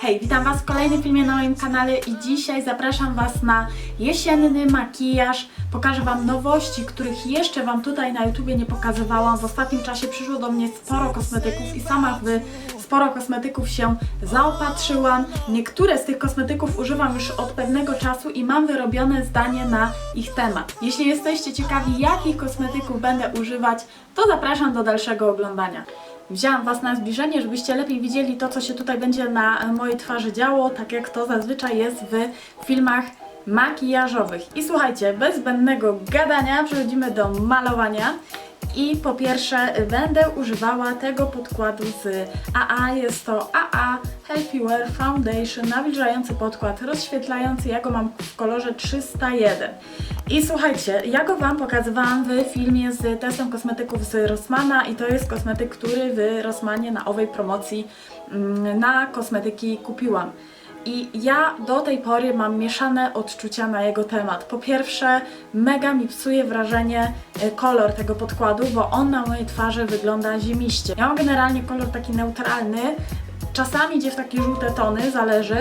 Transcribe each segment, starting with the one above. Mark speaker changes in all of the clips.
Speaker 1: Hej, witam Was w kolejnym filmie na moim kanale i dzisiaj zapraszam Was na jesienny makijaż. Pokażę Wam nowości, których jeszcze Wam tutaj na YouTubie nie pokazywałam. W ostatnim czasie przyszło do mnie sporo kosmetyków i sama w sporo kosmetyków się zaopatrzyłam. Niektóre z tych kosmetyków używam już od pewnego czasu i mam wyrobione zdanie na ich temat. Jeśli jesteście ciekawi, jakich kosmetyków będę używać, to zapraszam do dalszego oglądania. Wzięłam Was na zbliżenie, żebyście lepiej widzieli to, co się tutaj będzie na mojej twarzy działo, tak jak to zazwyczaj jest w filmach makijażowych. I słuchajcie, bez zbędnego gadania przechodzimy do malowania. I po pierwsze będę używała tego podkładu z AA. Jest to AA Healthy Wear Foundation, nawilżający podkład rozświetlający. Ja go mam w kolorze 301. I słuchajcie, ja go Wam pokazywałam w filmie z testem kosmetyków z Rossmana i to jest kosmetyk, który w Rossmanie na owej promocji mm, na kosmetyki kupiłam. I ja do tej pory mam mieszane odczucia na jego temat. Po pierwsze, mega mi psuje wrażenie e, kolor tego podkładu, bo on na mojej twarzy wygląda zimiście. Ja mam generalnie kolor taki neutralny, czasami idzie w takie żółte tony, zależy.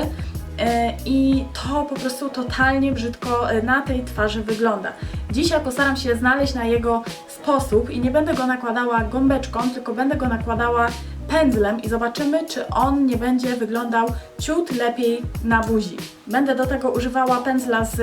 Speaker 1: E, I to po prostu totalnie brzydko e, na tej twarzy wygląda. Dzisiaj postaram się znaleźć na jego sposób i nie będę go nakładała gąbeczką, tylko będę go nakładała pędzlem i zobaczymy, czy on nie będzie wyglądał ciut lepiej na buzi. Będę do tego używała pędzla z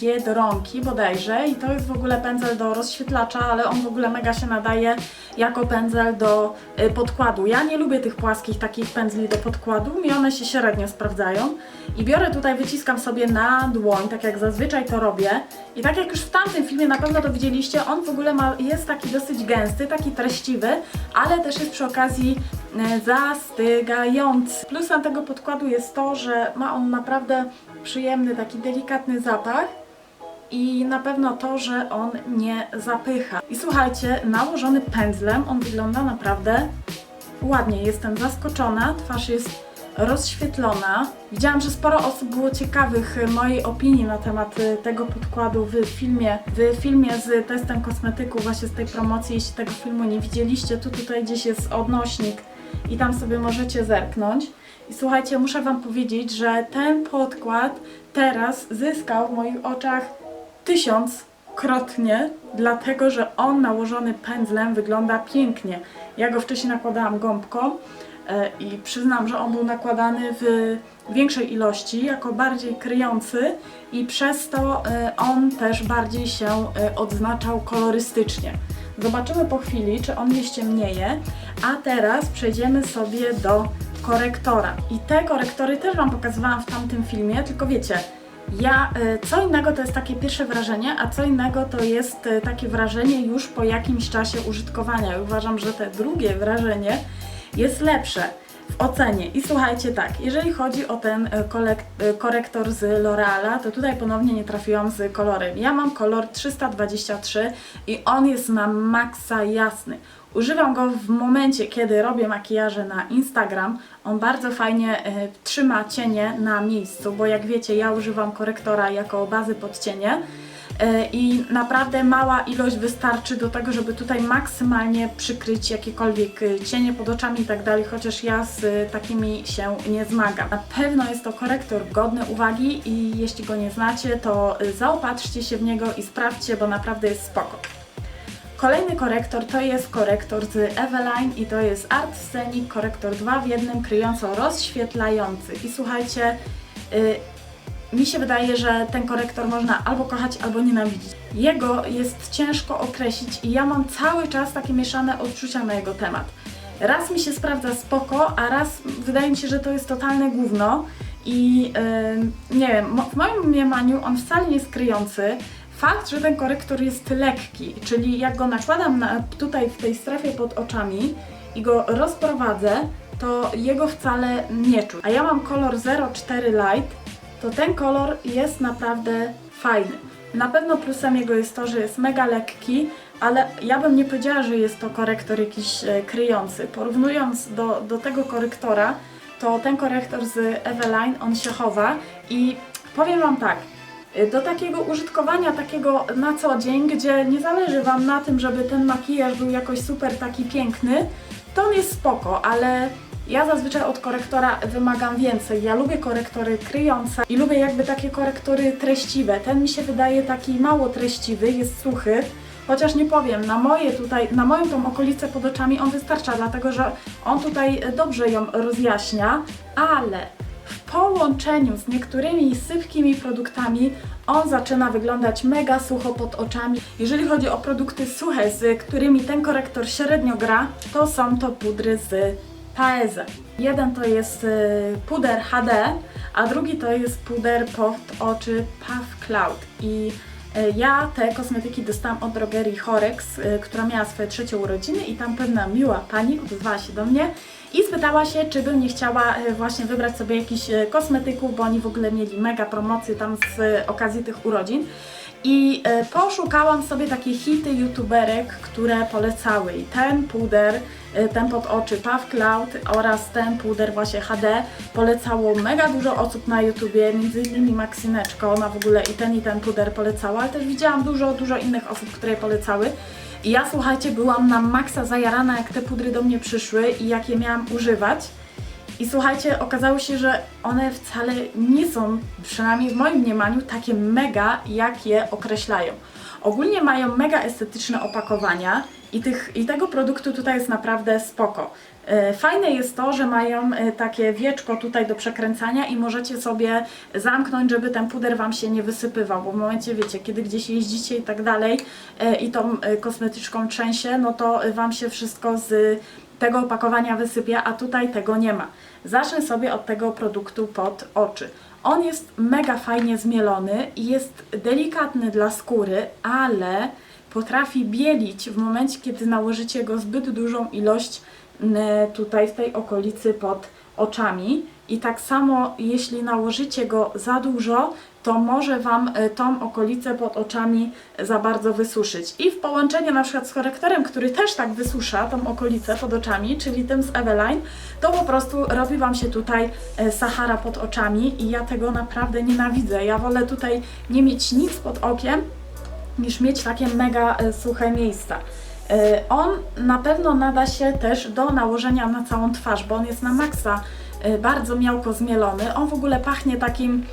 Speaker 1: Biedronki bodajże i to jest w ogóle pędzel do rozświetlacza, ale on w ogóle mega się nadaje jako pędzel do y, podkładu. Ja nie lubię tych płaskich takich pędzli do podkładu, mi one się średnio sprawdzają i biorę tutaj, wyciskam sobie na dłoń, tak jak zazwyczaj to robię i tak jak już w tamtym filmie na pewno to widzieliście, on w ogóle ma, jest taki dosyć gęsty, taki treściwy, ale też jest przy okazji zastygający. Plusem tego podkładu jest to, że ma on naprawdę przyjemny, taki delikatny zapach i na pewno to, że on nie zapycha. I słuchajcie, nałożony pędzlem on wygląda naprawdę ładnie. Jestem zaskoczona, twarz jest rozświetlona. Widziałam, że sporo osób było ciekawych mojej opinii na temat y, tego podkładu w filmie, w filmie z testem kosmetyku, właśnie z tej promocji. Jeśli tego filmu nie widzieliście, to tutaj gdzieś jest odnośnik i tam sobie możecie zerknąć. I słuchajcie, muszę Wam powiedzieć, że ten podkład teraz zyskał w moich oczach tysiąckrotnie, dlatego że on nałożony pędzlem wygląda pięknie. Ja go wcześniej nakładałam gąbką e, i przyznam, że on był nakładany w większej ilości, jako bardziej kryjący i przez to e, on też bardziej się e, odznaczał kolorystycznie. Zobaczymy po chwili, czy on nie ściemnieje, a teraz przejdziemy sobie do korektora. I te korektory też Wam pokazywałam w tamtym filmie, tylko wiecie, ja, y, co innego to jest takie pierwsze wrażenie, a co innego to jest y, takie wrażenie już po jakimś czasie użytkowania. Uważam, że te drugie wrażenie jest lepsze ocenie. I słuchajcie tak, jeżeli chodzi o ten y, kolek- y, korektor z L'Oreala, to tutaj ponownie nie trafiłam z kolorem. Ja mam kolor 323 i on jest na maksa jasny. Używam go w momencie, kiedy robię makijaże na Instagram. On bardzo fajnie e, trzyma cienie na miejscu, bo jak wiecie, ja używam korektora jako bazy pod cienie. E, I naprawdę mała ilość wystarczy do tego, żeby tutaj maksymalnie przykryć jakiekolwiek e, cienie pod oczami i tak dalej, chociaż ja z e, takimi się nie zmagam. Na pewno jest to korektor godny uwagi i jeśli go nie znacie, to zaopatrzcie się w niego i sprawdźcie, bo naprawdę jest spoko. Kolejny korektor to jest korektor z Eveline i to jest Art Scenic korektor 2 w jednym kryjąco-rozświetlający. I słuchajcie, y, mi się wydaje, że ten korektor można albo kochać, albo nienawidzić. Jego jest ciężko określić i ja mam cały czas takie mieszane odczucia na jego temat. Raz mi się sprawdza spoko, a raz wydaje mi się, że to jest totalne gówno i y, nie wiem, w moim mniemaniu on wcale nie jest kryjący. Fakt, że ten korektor jest lekki, czyli jak go nakładam na, tutaj w tej strefie pod oczami i go rozprowadzę, to jego wcale nie czuć. A ja mam kolor 04 Light, to ten kolor jest naprawdę fajny. Na pewno plusem jego jest to, że jest mega lekki, ale ja bym nie powiedziała, że jest to korektor jakiś e, kryjący. Porównując do, do tego korektora, to ten korektor z Eveline, on się chowa i powiem Wam tak, y, do takiego użytkowania, takiego na co dzień, gdzie nie zależy Wam na tym, żeby ten makijaż był jakoś super taki piękny, to on jest spoko, ale ja zazwyczaj od korektora wymagam więcej. Ja lubię korektory kryjące i lubię jakby takie korektory treściwe. Ten mi się wydaje taki mało treściwy, jest suchy. Chociaż nie powiem, na moje tutaj, na moją tą okolicę pod oczami on wystarcza, dlatego że on tutaj dobrze ją rozjaśnia, ale w połączeniu z niektórymi sypkimi produktami on zaczyna wyglądać mega sucho pod oczami. Jeżeli chodzi o produkty suche, z którymi ten korektor średnio gra, to są to pudry z Paeze. Jeden to jest y, puder HD, a drugi to jest puder pod oczy Puff Cloud. I y, ja te kosmetyki dostałam od drogerii Horex, y, która miała swoje trzecie urodziny i tam pewna miła pani odezwała się do mnie i spytała się, czy bym nie chciała właśnie wybrać sobie jakiś y, kosmetyków, bo oni w ogóle mieli mega promocje tam z okazji tych urodzin. I poszukałam sobie takie hity youtuberek, które polecały. I ten puder, ten pod oczy Puff Cloud oraz ten puder właśnie HD polecało mega dużo osób na YouTubie, innymi Maxineczko, ona w ogóle i ten i ten puder polecała, ale też widziałam dużo, dużo innych osób, które polecały. I ja słuchajcie, byłam na maksa zajarana, jak te pudry do mnie przyszły i jak je miałam używać. I słuchajcie, okazało się, że one wcale nie są, przynajmniej w moim mniemaniu, takie mega, jak je określają. Ogólnie mają mega estetyczne opakowania i, tych, i tego produktu tutaj jest naprawdę spoko. E, Fajne jest to, że mają e, takie wieczko tutaj do przekręcania i możecie sobie zamknąć, żeby ten puder Wam się nie wysypywał, bo w momencie, wiecie, kiedy gdzieś jeździcie i tak dalej e, i tą kosmetyczką trzęsie, no to Wam się wszystko z tego opakowania wysypia, a tutaj tego nie ma. Zacznę sobie od tego produktu pod oczy. On jest mega fajnie zmielony jest delikatny dla skóry, ale potrafi bielić w momencie, kiedy nałożycie go zbyt dużą ilość tutaj w tej okolicy pod oczami. I tak samo jeśli nałożycie go za dużo, to może Wam e, tą okolicę pod oczami za bardzo wysuszyć. I w połączeniu na przykład z korektorem, który też tak wysusza tą okolicę pod oczami, czyli tym z Eveline, to po prostu robi Wam się tutaj e, Sahara pod oczami i ja tego naprawdę nienawidzę. Ja wolę tutaj nie mieć nic pod okiem, niż mieć takie mega e, suche miejsca. On na pewno nada się też do nałożenia na całą twarz, bo on jest na maksa bardzo miałko zmielony. On w ogóle pachnie takim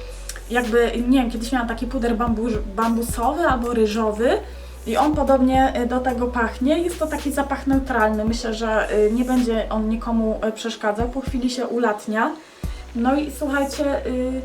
Speaker 1: jakby, nie wiem, kiedyś miałam taki puder bambu, bambusowy albo ryżowy i on podobnie e, do tego pachnie. Jest to taki zapach neutralny. Myślę, że e, nie będzie on nikomu e, przeszkadzał. Po chwili się ulatnia. No i słuchajcie, y,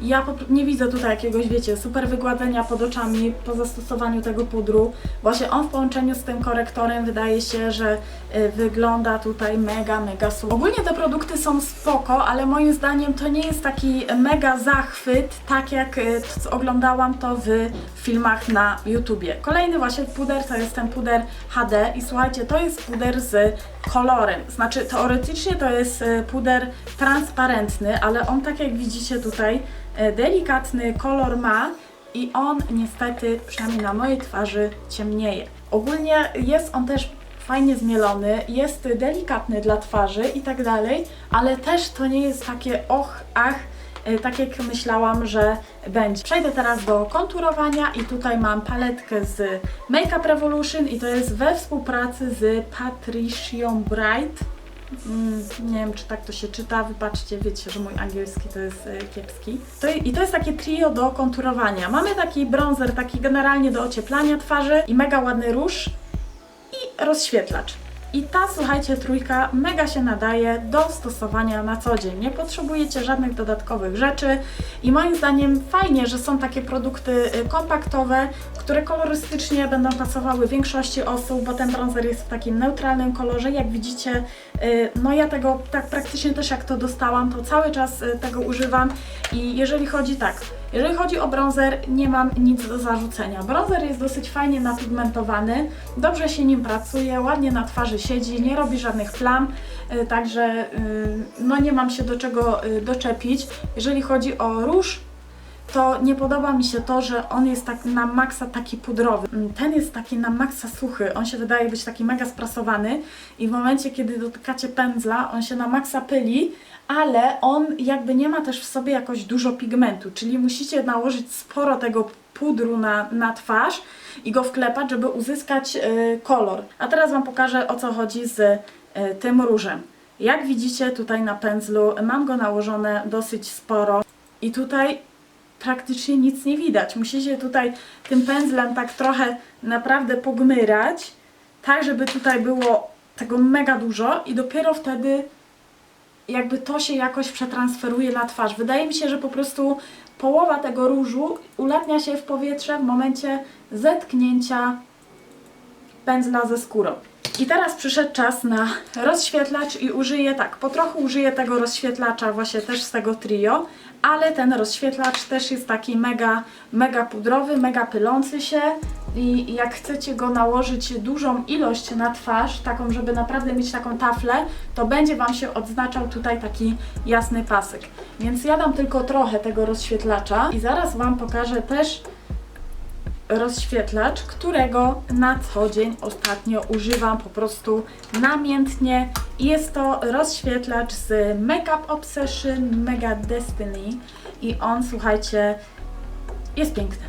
Speaker 1: ja nie widzę tutaj jakiegoś, wiecie, super wygładzenia pod oczami po zastosowaniu tego pudru. Właśnie on w połączeniu z tym korektorem wydaje się, że y, wygląda tutaj mega, mega super. Ogólnie te produkty są spoko, ale moim zdaniem to nie jest taki mega zachwyt, tak jak y, to, oglądałam to w filmach na YouTubie. Kolejny właśnie puder to jest ten puder HD i słuchajcie, to jest puder z kolorem. Znaczy teoretycznie to jest y, puder transparentny, ale on tak jak widzicie tutaj y, delikatny kolor ma i on niestety, przynajmniej na mojej twarzy, ciemnieje. Ogólnie jest on też fajnie zmielony, jest delikatny dla twarzy i tak dalej, ale też to nie jest takie och, ach, tak jak myślałam, że będzie. Przejdę teraz do konturowania i tutaj mam paletkę z Makeup Revolution i to jest we współpracy z Patricią Bright. Mm, nie wiem, czy tak to się czyta, wybaczcie, wiecie, że mój angielski to jest e, kiepski. To, I to jest takie trio do konturowania. Mamy taki bronzer, taki generalnie do ocieplania twarzy i mega ładny róż i rozświetlacz. I ta, słuchajcie, trójka mega się nadaje do stosowania na co dzień. Nie potrzebujecie żadnych dodatkowych rzeczy i moim zdaniem fajnie, że są takie produkty y, kompaktowe, które kolorystycznie będą pasowały większości osób, bo ten bronzer jest w takim neutralnym kolorze. Jak widzicie, y, no ja tego tak praktycznie też jak to dostałam, to cały czas y, tego używam i jeżeli chodzi tak, jeżeli chodzi o bronzer, nie mam nic do zarzucenia. Bronzer jest dosyć fajnie napigmentowany, dobrze się nim pracuje, ładnie na twarzy siedzi, nie robi żadnych plam, y, także y, no nie mam się do czego y, doczepić. Jeżeli chodzi o róż, to nie podoba mi się to, że on jest tak na maksa taki pudrowy. Mm, Ten jest taki na maksa suchy. On się wydaje być taki mega sprasowany i w momencie, kiedy dotykacie pędzla, on się na maksa pyli, ale on jakby nie ma też w sobie jakoś dużo pigmentu, czyli musicie nałożyć sporo tego pudru na, na twarz i go wklepać, żeby uzyskać y, kolor. A teraz Wam pokażę o co chodzi z y, tym różem. Jak widzicie tutaj na pędzlu mam go nałożone dosyć sporo i tutaj praktycznie nic nie widać. Musicie tutaj tym pędzlem tak trochę naprawdę pogmyrać, tak żeby tutaj było tego mega dużo i dopiero wtedy jakby to się jakoś przetransferuje na twarz. Wydaje mi się, że po prostu połowa tego różu ulatnia się w powietrze w momencie zetknięcia pędzla ze skórą. I teraz przyszedł czas na rozświetlacz i użyję tak, po trochu użyję tego rozświetlacza właśnie też z tego trio, ale ten rozświetlacz też jest taki mega, mega pudrowy, mega pylący się i jak chcecie go nałożyć dużą ilość na twarz, taką, żeby naprawdę mieć taką taflę, to będzie Wam się odznaczał tutaj taki jasny pasek. Więc ja dam tylko trochę tego rozświetlacza i zaraz Wam pokażę też rozświetlacz, którego na co dzień ostatnio używam po prostu namiętnie. Jest to rozświetlacz z Makeup Obsession Mega Destiny i on, słuchajcie, jest piękny.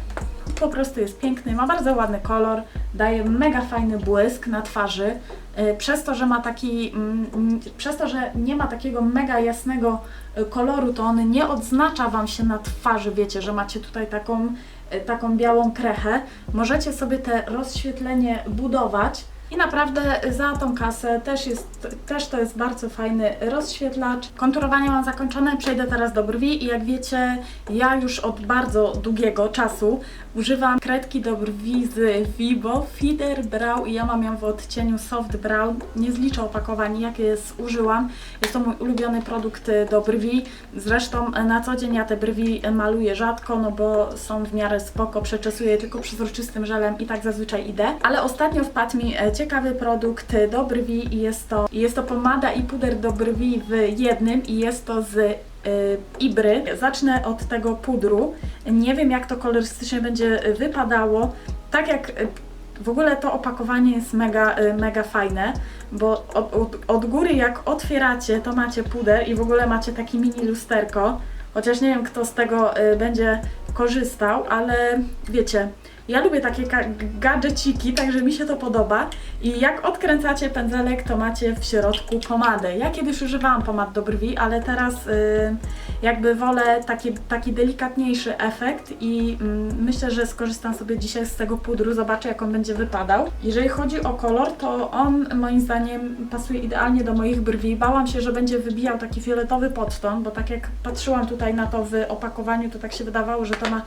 Speaker 1: Po prostu jest piękny, ma bardzo ładny kolor, daje mega fajny błysk na twarzy. Y, Przez to, że ma taki, mm, przez to, że nie ma takiego mega jasnego y, koloru, to on nie odznacza Wam się na twarzy, wiecie, że macie tutaj taką, taką białą krechę. Możecie sobie te rozświetlenie budować. I naprawdę za tą kasę też, jest, też to jest bardzo fajny rozświetlacz. Konturowanie mam zakończone, przejdę teraz do brwi i jak wiecie, ja już od bardzo długiego czasu używam kredki do brwi z Vibo Feeder Brow i ja mam ją w odcieniu Soft Brown. Nie zliczę opakowań, jakie zużyłam. Jest to mój ulubiony produkt do brwi. Zresztą na co dzień ja te brwi maluję rzadko, no bo są w miarę spoko, przeczesuję tylko przezroczystym żelem i tak zazwyczaj idę. Ale ostatnio wpadł mi e, ciekawy produkt do brwi i jest to, jest to pomada i puder do brwi w jednym i jest to z Ibry. Zacznę od tego pudru. Nie wiem jak to kolorystycznie będzie wypadało. Tak jak y, w ogóle to opakowanie jest mega, y, mega fajne, bo od, od, od góry jak otwieracie, to macie puder i w ogóle macie taki mini lusterko. Chociaż nie wiem, kto z tego y, będzie korzystał, ale wiecie, ja lubię takie gadżeciki, także mi się to podoba. I jak odkręcacie pędzelek, to macie w środku pomadę. Ja kiedyś używałam pomad do brwi, ale teraz y, jakby wolę taki, taki delikatniejszy efekt i mm, myślę, że skorzystam sobie dzisiaj z tego pudru, zobaczę jak on będzie wypadał. Jeżeli chodzi o kolor, to on moim zdaniem pasuje idealnie do moich brwi. Bałam się, że będzie wybijał taki fioletowy podton, bo tak jak patrzyłam tutaj na to w opakowaniu, to tak się wydawało, że to ma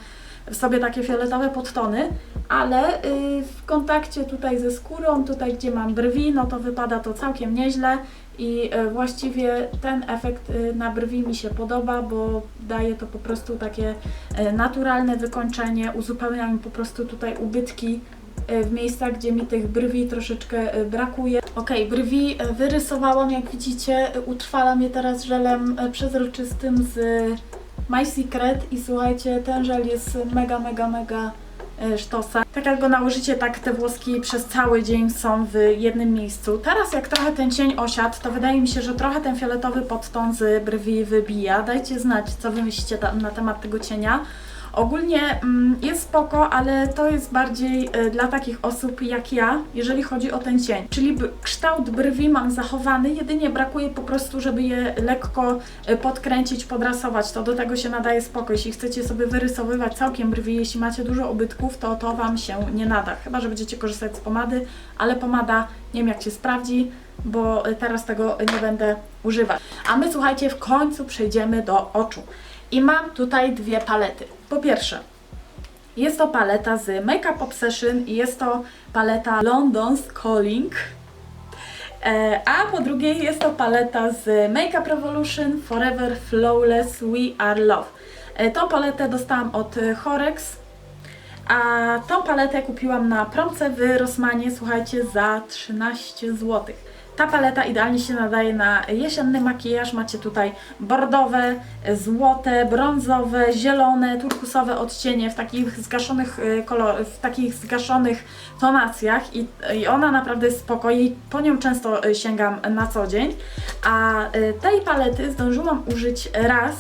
Speaker 1: w sobie takie fioletowe podtony, ale y, w kontakcie tutaj ze skórą, tutaj gdzie mam brwi, no to wypada to całkiem nieźle i y, właściwie ten efekt y, na brwi mi się podoba, bo daje to po prostu takie y, naturalne wykończenie, uzupełnia mi po prostu tutaj ubytki y, w miejscach, gdzie mi tych brwi troszeczkę brakuje. Ok, brwi wyrysowałam, jak widzicie, utrwalam je teraz żelem przezroczystym z My Secret i słuchajcie, ten żel jest mega, mega, mega e, sztosa. Tak jak go nałożycie, tak te włoski przez cały dzień są w jednym miejscu. Teraz jak trochę ten cień osiadł, to wydaje mi się, że trochę ten fioletowy podton z brwi wybija. Dajcie znać, co wy myślicie na temat tego cienia. Ogólnie mm, jest spoko, ale to jest bardziej y, dla takich osób jak ja, jeżeli chodzi o ten cień. Czyli kształt brwi mam zachowany, jedynie brakuje po prostu, żeby je lekko y, podkręcić, podrasować. To do tego się nadaje spoko. Jeśli chcecie sobie wyrysowywać całkiem brwi, jeśli macie dużo ubytków, to to Wam się nie nada. Chyba, że będziecie korzystać z pomady, ale pomada nie wiem jak się sprawdzi, bo y, teraz tego nie będę używać. A my słuchajcie, w końcu przejdziemy do oczu. I mam tutaj dwie palety. Po pierwsze, jest to paleta z Makeup Obsession i jest to paleta London's Calling. E, a po drugie jest to paleta z Makeup Revolution Forever Flawless We Are Love. E, tą paletę dostałam od Horex, a tą paletę kupiłam na promce w Rossmanie, słuchajcie, za 13 zł. Ta paleta idealnie się nadaje na jesienny makijaż. Macie tutaj bordowe, złote, brązowe, zielone, turkusowe odcienie w takich zgaszonych y, kolor, w takich zgaszonych tonacjach i, i ona naprawdę jest spoko i po nią często y, sięgam na co dzień. A y, tej palety zdążyłam użyć raz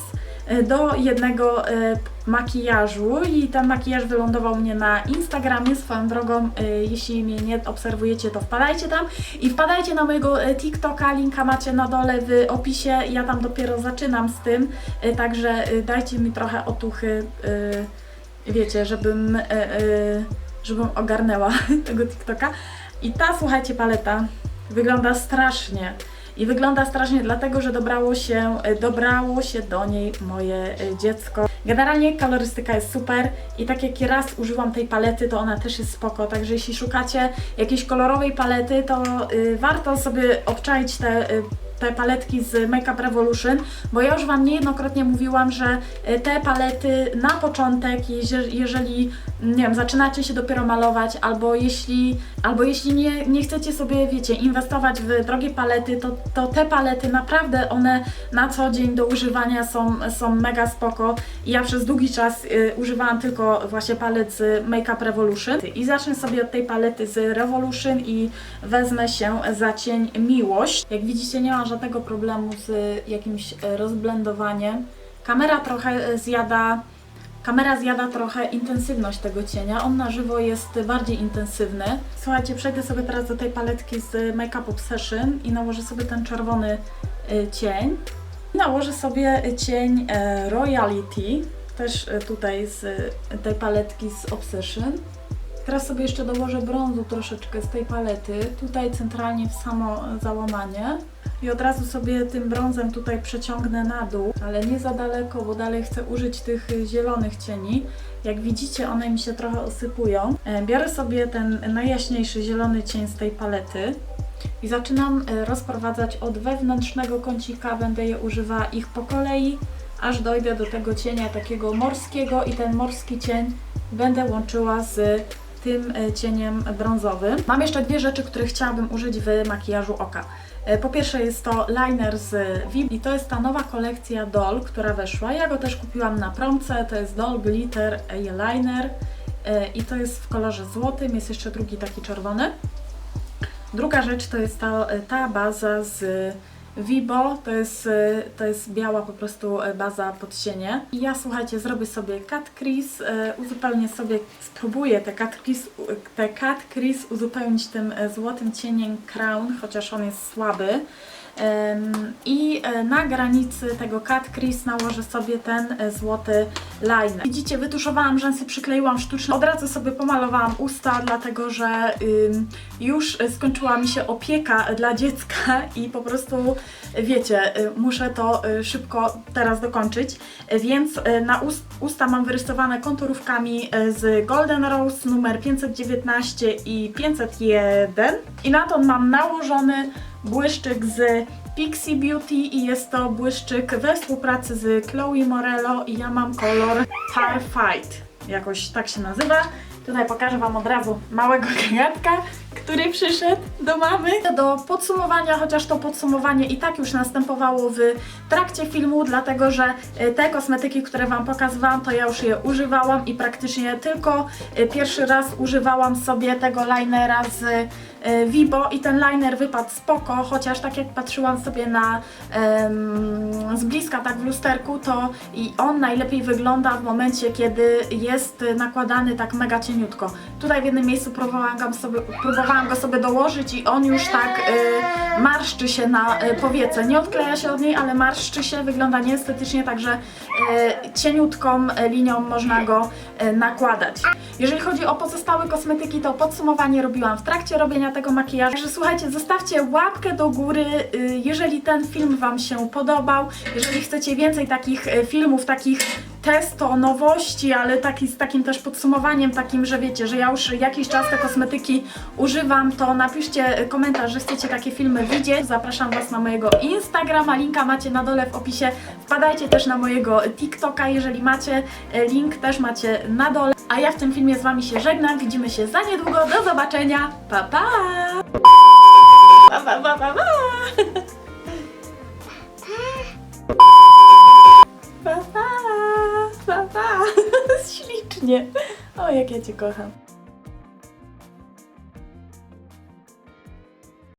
Speaker 1: do jednego y, makijażu i ten makijaż wylądował mnie na Instagramie swoją drogą. y, Jeśli mnie nie obserwujecie, to wpadajcie tam i wpadajcie na mojego TikToka, linka macie na dole w opisie. Ja tam dopiero zaczynam z tym, także dajcie mi trochę otuchy, wiecie, żebym, żebym ogarnęła tego TikToka. I ta, słuchajcie, paleta wygląda strasznie. I wygląda strasznie dlatego, że dobrało się, dobrało się do niej moje e, dziecko. Generalnie kolorystyka jest super i tak jak raz użyłam tej palety, to ona też jest spoko. Także jeśli szukacie jakiejś kolorowej palety, to y, warto sobie obczaić te, te paletki z Makeup Revolution, bo ja już Wam niejednokrotnie mówiłam, że y, te palety na początek, jeżeli nie wiem, zaczynacie się dopiero malować, albo jeśli, albo jeśli nie, nie chcecie sobie, wiecie, inwestować w drogie palety, to, to te palety naprawdę one na co dzień do używania są, są mega spoko. Ja przez długi czas y, używałam tylko właśnie palet z Makeup Revolution. I zacznę sobie od tej palety z Revolution i wezmę się za cień Miłość. Jak widzicie, nie mam żadnego problemu z jakimś e, rozblendowaniem. Kamera trochę e, zjada Kamera zjada trochę intensywność tego cienia. On na żywo jest bardziej intensywny. Słuchajcie, przejdę sobie teraz do tej paletki z Makeup Obsession i nałożę sobie ten czerwony cień. Nałożę sobie cień e, Royalty, też e, tutaj z e, tej paletki z Obsession. Teraz sobie jeszcze dołożę brązu troszeczkę z tej palety, tutaj centralnie w samo załamanie. I od razu sobie tym brązem tutaj przeciągnę na dół, ale nie za daleko, bo dalej chcę użyć tych zielonych cieni. Jak widzicie, one mi się trochę osypują. E, Biorę sobie ten najjaśniejszy zielony cień z tej palety i zaczynam e, rozprowadzać od wewnętrznego kącika. Będę je używała ich po kolei, aż dojdę do tego cienia takiego morskiego i ten morski cień będę łączyła z tym e, cieniem brązowym. Mam jeszcze dwie rzeczy, które chciałabym użyć w makijażu oka. E, Po pierwsze jest to liner z VIP i to jest ta nowa kolekcja Doll, która weszła. Ja go też kupiłam na promce, to jest Doll Glitter Eyeliner e, i to jest w kolorze złotym, jest jeszcze drugi taki czerwony. Druga rzecz to jest ta, ta baza z Vibo, to jest, e, to jest biała po prostu e, baza pod cienie. I ja słuchajcie, zrobię sobie cut crease, e, uzupełnię sobie, spróbuję te cut crease, te cut crease uzupełnić tym złotym cieniem Crown, chociaż on jest słaby. I e, na granicy tego cut crease nałożę sobie ten e, złoty liner. Widzicie, wytuszowałam rzęsy, przykleiłam sztucznie. Od razu sobie pomalowałam usta, dlatego że już skończyła mi się opieka dla dziecka i po prostu, wiecie, e, muszę to e, szybko teraz dokończyć. Więc e, na ust, usta mam wyrysowane konturówkami z Golden Rose numer 519 i 501. I na to mam nałożony błyszczyk z Pixie Beauty i jest to błyszczyk we współpracy z Chloe Morello i ja mam kolor Fight. Jakoś tak się nazywa. Tutaj pokażę Wam od razu małego gagatka, który przyszedł do mamy. Do podsumowania, chociaż to podsumowanie i tak już następowało w trakcie filmu, dlatego że e, te kosmetyki, które Wam pokazywałam, to ja już je używałam i praktycznie tylko e, pierwszy raz używałam sobie tego linera z Vibo i ten liner wypadł spoko, chociaż tak jak patrzyłam sobie na em, z bliska tak w lusterku, to i on najlepiej wygląda w momencie, kiedy jest nakładany tak mega cieniutko. Tutaj w jednym miejscu próbowałam go sobie, próbowałam go sobie dołożyć i on już tak y, marszczy się na y, powiece. Nie odkleja się od niej, ale marszczy się, wygląda nieestetycznie, także y, cieniutką linią można go y, nakładać. Jeżeli chodzi o pozostałe kosmetyki, to podsumowanie robiłam w trakcie robienia tego makijażu. Także słuchajcie, zostawcie łapkę do góry, y, jeżeli ten film Wam się podobał. Jeżeli chcecie więcej takich y, filmów, takich testo, nowości, ale taki, z takim też podsumowaniem, takim, że wiecie, że ja już jakiś czas te kosmetyki używam, to napiszcie komentarz, że chcecie takie filmy widzieć. Zapraszam Was na mojego Instagrama, linka macie na dole w opisie. Wpadajcie też na mojego TikToka, jeżeli macie, e, link też macie na dole. A ja w tym filmie z Wami się żegnam, widzimy się za niedługo, do zobaczenia, pa pa! Pa, pa, pa, pa, pa. Pa, pa, pa, pa. Ślicznie. O, jak ja Cię kocham.